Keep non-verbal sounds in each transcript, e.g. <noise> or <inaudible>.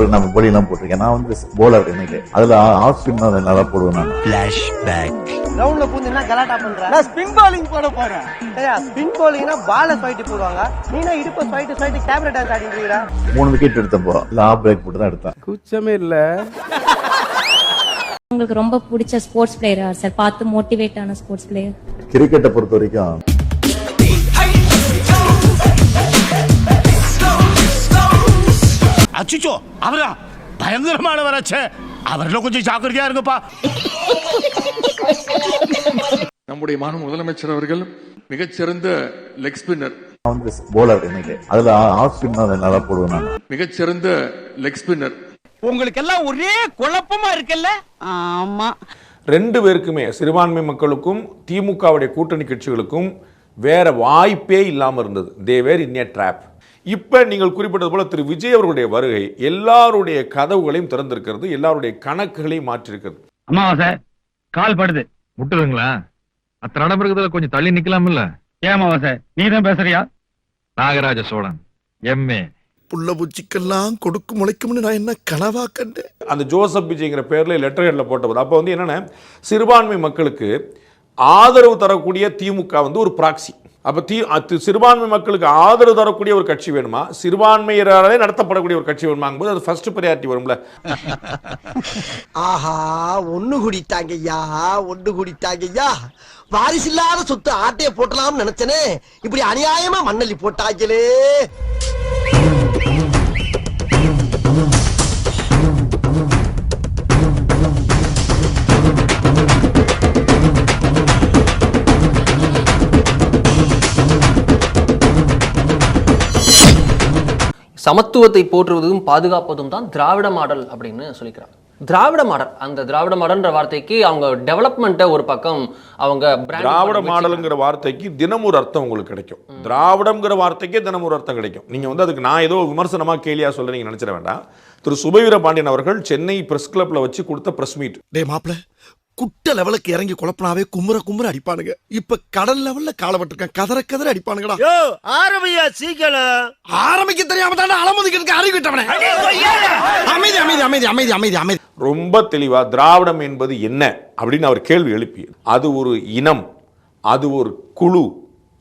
அவருக்கு நம்ம பொடியெல்லாம் போட்டிருக்கேன். நான் வந்து போலர் எனக்கு அதுல ஆஃப் ஸ்பின் தான் நல்லா போடுவேன் நான். கிரவுண்ட்ல பூந்து என்ன கலாட்டா பண்ற. நான் ஸ்பின் bowling போட போறேன். ஏயா ஸ்பின் bowlingனா பால ஸ்வைட்டு போடுவாங்க. நீனா இடுப்பு ஸ்வைட்டு ஸ்வைட்டு கேமரா டான்ஸ் ஆடிட்டு மூணு விக்கெட் எடுத்தப்போ ஆஃப் பிரேக் போட்டு தான் எடுத்தேன். குச்சமே இல்ல. உங்களுக்கு ரொம்ப பிடிச்ச ஸ்போர்ட்ஸ் பிளேயரா சார் பார்த்து மோட்டிவேட் ஆன ஸ்போர்ட்ஸ் பிளேயர் கிரிக்கெட்டை பொறுத்த வரைக்கும் அச்சுச்சோ அவரா? பயங்கரமானவராச்சே அவரில் கொஞ்சம் ஜாக்கிரதையா இருங்கப்பா. நம்முடைய மாநில முதலமைச்சர் அவர்கள் மிகச்சிறந்த லெக் ஸ்பின்னர் வந்து போலர் எனக்கு அதுல ஆஃப் ஸ்பின் தான் நல்லா போடுவேன் நான். மிகச்சிறந்த லெக் ஸ்பின்னர் உங்களுக்கு எல்லாம் ஒரே குழப்பமா இருக்குல்ல? ஆமா. ரெண்டு பேருக்குமே சிறுபான்மை மக்களுக்கும் திமுகவுடைய கூட்டணி கட்சிகளுக்கும் வேற வாய்ப்பே இல்லாம இருந்தது. தே வேர் இன் ஏ ட்ராப் இப்ப நீங்கள் குறிப்பிட்டது போல திரு விஜய் அவர்களுடைய வருகை எல்லாருடைய கதவுகளையும் திறந்திருக்கிறது எல்லாருடைய கணக்குகளையும் மாற்றிருக்கிறது. அமாவாசை கால் படுது. முட்டுதுங்களா? அத்தனை இருக்கிறதுல கொஞ்சம் தள்ளி நிக்கலாம்ல ஏன் அமாவாசை? நீ தான் பேசுறியா? நாகராஜ சோழன் எம்ஏ. புள்ள பூச்சிக்கெல்லாம் கொடுக்கு முளைக்கும்னு நான் என்ன கனவா கண்டேன்? அந்த ஜோசப் விஜய்ங்கிற பேர்ல லெட்டர் ஹெட்ல போட்டபோது அப்போ வந்து என்னன்னா சிறுபான்மை மக்களுக்கு ஆதரவு தரக்கூடிய திமுக வந்து ஒரு ப்ராக்சி அப்ப தீ அது சிறுபான்மை மக்களுக்கு ஆதரவு தரக்கூடிய ஒரு கட்சி வேணுமா? சிறுபான்மையினராலே நடத்தப்படக்கூடிய ஒரு கட்சி வேணுமாங்கும்போது அது ஃபர்ஸ்ட் ப்ரையாரிட்டி வரும்ல. <laughs> ஆஹா ஒன்று குடித்தாங்கய்யா ஒண்ணு குடித்தாங்கய்யா வாரிசில்லாத சொத்து ஆட்டையை போட்டலாம்னு நினைச்சனே. இப்படி அநியாயமா மண்ணள்ளி போட்டாங்களே சமத்துவத்தை போற்றுவதும் பாதுகாப்பதும் தான் திராவிட மாடல் அப்படின்னு சொல்லிக்கிறாங்க. திராவிட மாடல் அந்த திராவிட மாடல்ன்ற வார்த்தைக்கு அவங்க டெவலப்மெண்ட்டை ஒரு பக்கம் அவங்க திராவிட மாடலுங்கிற வார்த்தைக்கு தினம் ஒரு அர்த்தம் உங்களுக்கு கிடைக்கும். திராவிடம்ங்கிற வார்த்தைக்கே தினம் ஒரு அர்த்தம் கிடைக்கும். நீங்க வந்து அதுக்கு நான் ஏதோ விமர்சனமா கேலியா சொல்ல நீங்க நினைச்சிட வேண்டாம். திரு சுபவீர பாண்டியன் அவர்கள் சென்னை பிரஸ் கிளப்ல வச்சு கொடுத்த பிரஸ் மீட் டே மாப்ள குட்ட லெவலுக்கு இறங்கி குழப்பினாவே குமுற குமுற அடிப்பானுங்க. இப்ப கடல் லெவல்ல கால விட்டுருக்கேன் கதற கதற அடிப்பானுங்கடா. யோ ஆரம்பியா சீக்கிரம். ஆரம்பிக்க தெரியாம தானே அலமுதிக்கிறதுக்கு அறிவிட்டவனே அமைதி அமைதி அமைதி அமைதி அமைதி அமைதி. ரொம்ப தெளிவா திராவிடம் என்பது என்ன? அப்படின்னு அவர் கேள்வி எழுப்பி அது ஒரு இனம் அது ஒரு குழு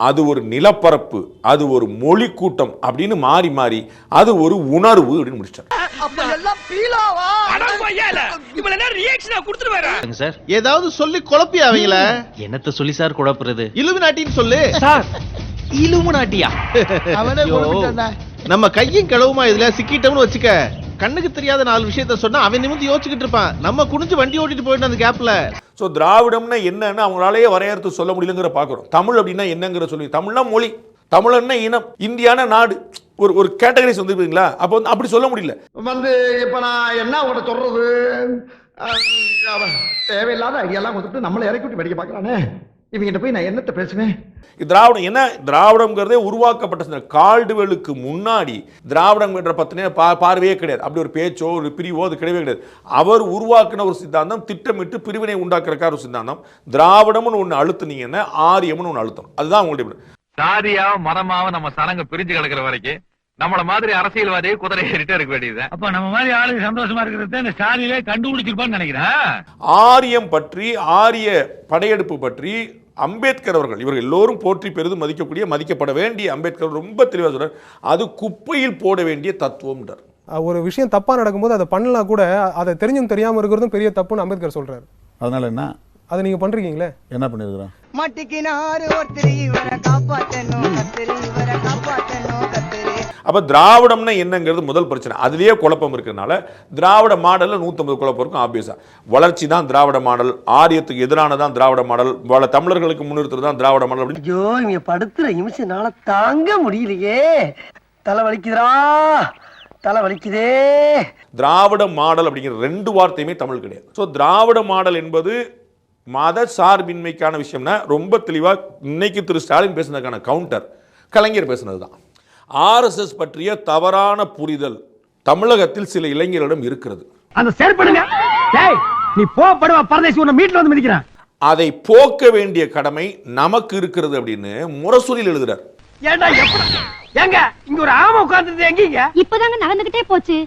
அது ஒரு நிலப்பரப்பு அது ஒரு மொழி கூட்டம் அப்படின்னு மாறி மாறி அது ஒரு உணர்வு அப்படின்னு வரேன் சார்? ஏதாவது சொல்லி குழப்பி அவங்கள? என்னத்த சொல்லி சார் குழப்புறது? இலுவு நாட்டின்னு சொல்லு. சார் இலுமு நாட்டியா? <laughs> நம்ம கையும் கிளவுமா இதுல? சிக்கிட்டோம்னு வச்சுக்க. கண்ணுக்கு தெரியாத நாலு விஷயத்த சொன்னா அவன் நிமிந்து யோசிச்சுக்கிட்டு இருப்பான். நம்ம குனிஞ்சு வண்டி ஓட்டிட்டு போயிட்டு அந்த கேப்ல ஸோ திராவிடம்னா என்னன்னு அவங்களாலேயே வரையறுத்து சொல்ல முடியலங்கிற பார்க்குறோம். தமிழ் அப்படின்னா என்னங்கிற சொல்லி தமிழ்னா மொழி தமிழன்னா இனம் இந்தியான நாடு ஒரு ஒரு கேட்டகரிஸ் வந்துருப்பீங்களா அப்போ வந்து அப்படி சொல்ல முடியல. வந்து இப்ப நான் என்ன உங்கள்ட்ட சொல்றது? தேவையில்லாத ஐடியாலாம் கொடுத்துட்டு நம்மளை இறக்கி விட்டு படிக்க பாக்குறானே இவங்கிட்ட போய் நான் என்னத்த பேசுவேன்? திராவிடம் என்ன? திராவிடம்ங்கிறதே உருவாக்கப்பட்ட கால்டுவெலுக்கு முன்னாடி திராவிடம் என்ற பத்தின பா பார்வையே கிடையாது. அப்படி ஒரு பேச்சோ ஒரு பிரிவோ அது கிடையவே கிடையாது. அவர் உருவாக்கின ஒரு சித்தாந்தம் திட்டமிட்டு பிரிவினை உண்டாக்குறக்கார ஒரு சித்தாந்தம். திராவிடம்னு ஒன்று அழுத்துனீங்கன்னா ஆரியம்னு ஒன்று அழுத்தணும். அதுதான் உங்களுடைய சாதியாவும் மதமாவும் நம்ம சனங்க பிரிஞ்சு கிடக்குற வரைக்கும் நம்மள மாதிரி அரசியல்வாதியே குதிரை ஏறிட்டே இருக்க வேண்டியது அப்ப நம்ம மாதிரி ஆளுங்க சந்தோஷமா இருக்கிறது இந்த சாதியிலே கண்டுபிடிச்சிருப்பான்னு நினைக்கிறேன் ஆரியம் பற்றி ஆரிய படையெடுப்பு பற்றி அம்பேத்கர் அவர்கள் இவர்கள் எல்லோரும் போற்றி பெரிதும் மதிக்கக்கூடிய மதிக்கப்பட வேண்டிய அம்பேத்கர் ரொம்ப தெளிவாக சொல்றார். அது குப்பையில் போட வேண்டிய தத்துவம்ன்றார். ஒரு விஷயம் தப்பா நடக்கும்போது அதை பண்ணலாம் கூட அதை தெரிஞ்சும் தெரியாம இருக்கிறதும் பெரிய தப்புன்னு அம்பேத்கர் சொல்றாரு. அதனால என்ன? அதை நீங்க பண்றீங்களே? என்ன பண்ணிருக்கிறோம் மாட்டிக்கினாரு ஒருத்தர் இவரை காப்பாத்தணும். அப்ப திராவிடம்னா என்னங்கிறது முதல் பிரச்சனை. அதுலயே குழப்பம் இருக்கிறதுனால திராவிட மாடல்ல 150 குழப்பம் இருக்கும் ஆப்வியஸா வளர்ச்சி தான் திராவிட மாடல். ஆரியத்துக்கு எதிரானதான் திராவிட மாடல். வள தமிழர்களுக்கு முன்னிறுத்துறது தான் திராவிட மாடல் அப்படின்னு ஐயோ இவங்க படுத்துற நிமிஷம்னால தாங்க முடியலையே. தலை வலிக்குதுடா. தலை வலிக்குதே. திராவிட மாடல் அப்படிங்கிற ரெண்டு வார்த்தையுமே தமிழ் கிடையாது. ஸோ திராவிட மாடல் என்பது மத சார்பின்மைக்கான விஷயம்னா ரொம்ப தெளிவா இன்னைக்கு திரு ஸ்டாலின் பேசுனதுக்கான கவுண்டர் கலைஞர் பேசுனது தான் ஆர்எஸ்எஸ் பற்றிய தவறான புரிதல் தமிழகத்தில் சில இளைஞர்களிடம் இருக்கிறது. அந்த செயற்படுங்க. நீ போ படுவா பரதேசி உன்னை மீட்ல வந்து மிதிக்கிறான். அதை போக்க வேண்டிய கடமை நமக்கு இருக்கிறது அப்படின்னு முரசொலியில் எழுதுறார். ஏங்க இங்க ஒரு ஆமை உட்கார்ந்துருது எங்கீங்க இப்பதாங்க நடந்துகிட்டே போச்சு.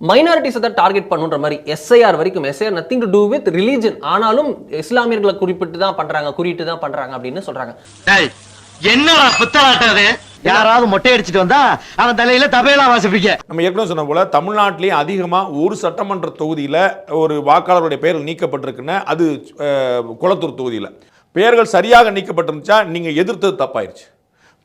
மைனாரிட்டிஸை தான் டார்கெட் பண்ணுன்ற மாதிரி எஸ்ஐஆர் வரைக்கும் SIR nothing to do with religion ஆனாலும் இஸ்லாமியர்களை குறிப்பிட்டு தான் பண்றாங்க குறியிட்டு தான் பண்றாங்க அப்படின்னு சொல்றாங்க. என்னடா புத்தலாட்டம் அது? யாராவது மொட்டை அடிச்சிட்டு வந்தா அவன் தலையில தபையலா வாசிப்பீங்க நம்ம ஏற்கனவே சொன்ன போல தமிழ்நாட்டிலேயே அதிகமாக ஒரு சட்டமன்ற தொகுதியில் ஒரு வாக்காளருடைய பெயர்கள் நீக்கப்பட்டிருக்குன்னா அது குளத்தூர் தொகுதியில். பெயர்கள் சரியாக நீக்கப்பட்டிருந்துச்சா நீங்கள் எதிர்த்தது தப்பாயிருச்சு.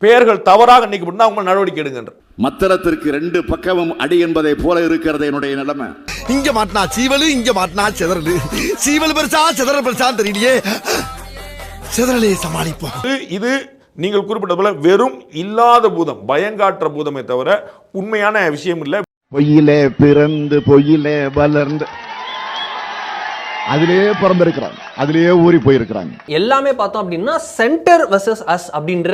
பெயர்கள் தவறாக நீக்கப்பட்டிருந்தா அவங்க நடவடிக்கை எடுங்கன்ற. மத்தளத்திற்கு ரெண்டு பக்கமும் அடி என்பதை போல இருக்கிறது என்னுடைய நிலைமை. இங்க மாட்டினா சீவலு இங்க மாட்டினா சிதறலு. சீவல் பெருசா சிதறல் பெருசான்னு தெரியலையே. சிதறலே சமாளிப்போம். இது நீங்கள் குறிப்பிட்டது போல வெறும் இல்லாத பூதம் பயங்காற்ற பூதமே தவிர உண்மையான விஷயம் இல்லை. பொய்யிலே பிறந்து பொய்யிலே வளர்ந்து. அதிலேயே பிறந்திருக்கிறாங்க. அதிலேயே ஊறி போயிருக்கிறாங்க. எல்லாமே பார்த்தோம் அப்படின்னா சென்டர் வர்சஸ் அஸ் அப்படின்ற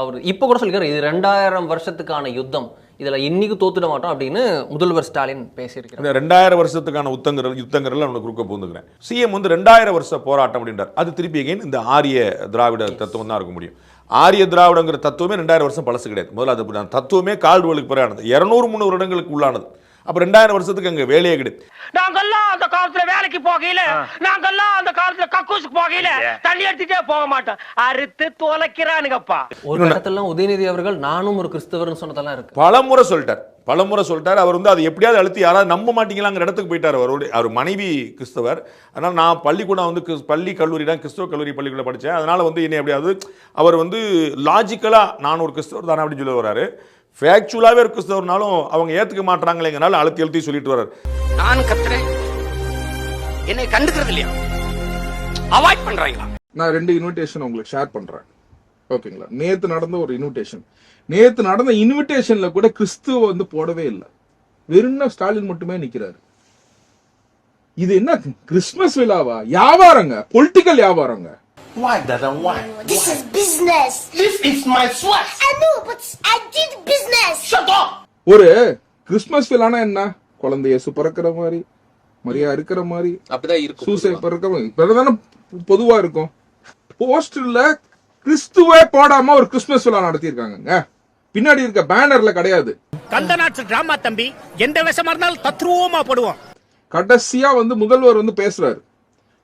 அவர் இப்போ கூட சொல்லிக்கிறார் இது ரெண்டாயிரம் வருஷத்துக்கான யுத்தம். இதுல இன்னைக்கு தோத்துட மாட்டோம் அப்படின்னு முதல்வர் ஸ்டாலின் பேசியிருக்கிறார். இந்த ரெண்டாயிரம் வருஷத்துக்கான உத்தங்கிற யுத்தங்கள்ல அவனுக்கு குறுக்க பூந்துக்கிறேன் சிஎம் வந்து ரெண்டாயிரம் வருஷ போராட்டம் அப்படின்றார். அது திருப்பி again இந்த ஆரிய திராவிட தத்துவம் தான் இருக்க முடியும். ஆரிய திராவிடங்கிற தத்துவமே ரெண்டாயிரம் வருஷம் பழசு கிடையாது. முதல்ல அது. தத்துவமே கால்டுவலுக்கு பிறகானது இரநூறு முந்நூறு வருடங்களுக்கு உள்ளானது. அப்ப ரெண்டாயிரம் வருஷத்துக்கு அங்க வேலையே கிடையாது. நாங்கெல்லாம் அந்த காலத்துல வேலைக்கு போகையில நாங்கெல்லாம் அந்த காலத்துல கக்கூசுக்கு போகையில தண்ணி எடுத்துட்டே போக மாட்டோம். அறுத்து தொலைக்கிறானுங்கப்பா ஒரு கட்டத்துல உதயநிதி அவர்கள் நானும் ஒரு கிறிஸ்தவர்னு சொன்னதெல்லாம் இருக்கு. பலமுறை சொல்லிட்டார். பலமுறை சொல்லிட்டார். அவர் வந்து அது எப்படியாவது அழுத்தி யாராவது நம்ப மாட்டீங்களாங்கிற இடத்துக்கு போயிட்டார் அவருடைய அவர் மனைவி கிறிஸ்தவர். அதனால் நான் பள்ளிக்கூடம் வந்து பள்ளி கல்லூரி தான் கிறிஸ்தவ கல்லூரி பள்ளிக்கூட படித்தேன் அதனால் வந்து என்னை எப்படியாவது அவர் வந்து லாஜிக்கலாக நான் ஒரு கிறிஸ்தவர் தானே அப்படின்னு சொல்லி வர்றாரு. ஃபேக்சுவலாகவே கிறிஸ்தவர்னாலும் அவங்க ஏற்றுக்க மாட்டாங்களேங்கனால அழுத்தி அழுத்தி சொல்லிட்டு வர்றாரு. நான் கத்துறேன். என்னை கண்டுக்கிறது இல்லையா? அவாய்ட் பண்றாங்களா? நான் ரெண்டு இன்விடேஷன் உங்களுக்கு ஷேர் பண்றேன். ஓகேங்களா? நேத்து நடந்த ஒரு இன்விடேஷன் நேத்து நடந்த இன்விடேஷன்ல கூட கிறிஸ்துவ வந்து போடவே இல்லை. வெறும் ஸ்டாலின் மட்டுமே நிக்கிறாரு. இது என்ன கிறிஸ்மஸ் விழாவா? வியாபாரங்க பொலிட்டிக்கல் வியாபாரங்க. Why, Dada, why? This is business. This is my sweat. I know, but I did business. Shut up! ஒரு கிறிஸ்மஸ் விழானா என்ன குழந்தை இயேசு பிறக்கிற மாதிரி மரியா இருக்கிற மாதிரி அப்படிதான் இருக்கும் சூசை பிறக்கிற மாதிரி இப்பதானே பொதுவா இருக்கும் போஸ்டர்ல கிறிஸ்துவே போடாம ஒரு கிறிஸ்மஸ் விழா நடத்தியிருக்காங்கங்க பின்னாடி இருக்க பேனர்ல கிடையாது கந்த நாட்டு டிராமா தம்பி எந்த விஷமா இருந்தாலும் தத்ரூபமா போடுவோம் கடைசியா வந்து முதல்வர் வந்து பேசுறாரு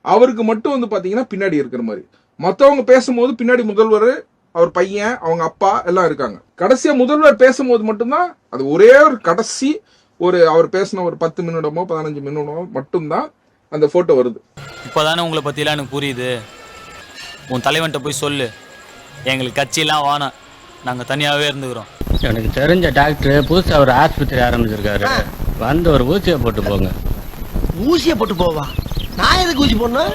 அவருக்கு மட்டும் வந்து பாத்தீங்கன்னா பின்னாடி இருக்கிற மாதிரி மத்தவங்க பேசும்போது பின்னாடி முதல்வர் அவர் பையன் அவங்க அப்பா எல்லாம் இருக்காங்க. கடைசியா முதல்வர் பேசும்போது மட்டும்தான் அது ஒரே ஒரு கடைசி ஒரு அவர் பேசின ஒரு பத்து நிமிடமோ பதினஞ்சு நிமிடமோ மட்டும்தான் அந்த போட்டோ வருது. இப்போதானே உங்களை பற்றிலாம் எனக்கு புரியுது. உன் தலைவன்கிட்ட போய் சொல்லு. எங்களுக்கு கட்சியெல்லாம் வேணாம் நாங்கள் தனியாகவே இருந்துக்கிறோம். எனக்கு தெரிஞ்ச டாக்டர் புதுசா ஒரு ஆஸ்பத்திரி ஆரம்பிச்சிருக்காரு. வந்து ஒரு ஊசியை போட்டு போங்க. ஊசிய போட்டு போவா? நான் எதுக்கு ஊசி போடணும்?